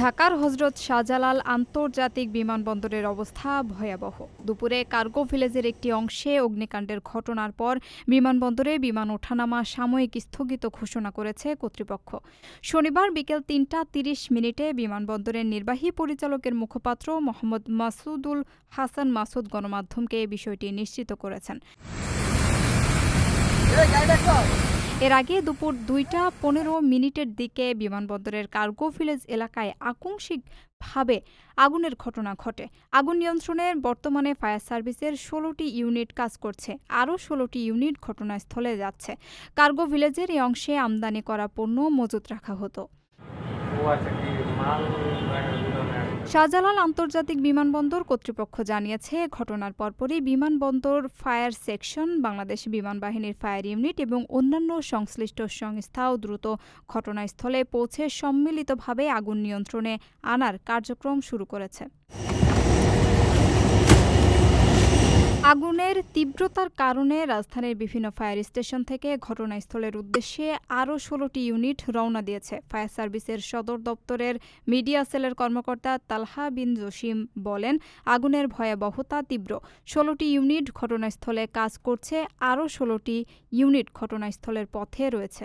ঢাকার হজরত শাহজালাল আন্তর্জাতিক বিমানবন্দরের অবস্থা ভয়াবহ। দুপুরে কার্গো ভিলেজের একটি অংশে অগ্নিকাণ্ডের ঘটনার পর বিমানবন্দরে বিমান ওঠানামা সাময়িক স্থগিত ঘোষণা করেছে কর্তৃপক্ষ। শনিবার বিকেল তিনটা তিরিশ মিনিটে বিমানবন্দরের নির্বাহী পরিচালকের মুখপাত্র মোহাম্মদ মাসুদুল হাসান মাসুদ গণমাধ্যমকে বিষয়টি নিশ্চিত করেছেন। এর আগে দুপুর দুইটা পনেরো মিনিটের দিকে বিমানবন্দরের কার্গো ভিলেজ এলাকায় আকস্মিকভাবে আগুনের ঘটনা ঘটে। আগুন নিয়ন্ত্রণে বর্তমানে ফায়ার সার্ভিসের ষোলোটি ইউনিট কাজ করছে, আরও ষোলোটি ইউনিট ঘটনাস্থলে যাচ্ছে। কার্গো ভিলেজের এই অংশে আমদানি করা পণ্য মজুত রাখা হতো। শাহজালাল আন্তর্জাতিক বিমানবন্দর কর্তৃপক্ষ জানিয়েছে, ঘটনার পরপরই বিমানবন্দর ফায়ার সেকশন, বাংলাদেশ বিমান বাহিনীর ফায়ার ইউনিট এবং অন্যান্য সংশ্লিষ্ট সংস্থাও দ্রুত ঘটনাস্থলে পৌঁছে সম্মিলিতভাবে আগুন নিয়ন্ত্রণে আনার কার্যক্রম শুরু করেছে আগুনের তীব্রতার কারণে রাজধানীর বিভিন্ন ফায়ার স্টেশন থেকে ঘটনাস্থলের উদ্দেশ্যে আরও ষোলোটি ইউনিট রওনা দিয়েছে। ফায়ার সার্ভিসের সদর দপ্তরের মিডিয়া সেলের কর্মকর্তা তালহা বিন জসিম বলেন, আগুনের ভয়াবহতা তীব্র। ষোলোটি ইউনিট ঘটনাস্থলে কাজ করছে, আরও ষোলোটি ইউনিট ঘটনাস্থলের পথে রয়েছে।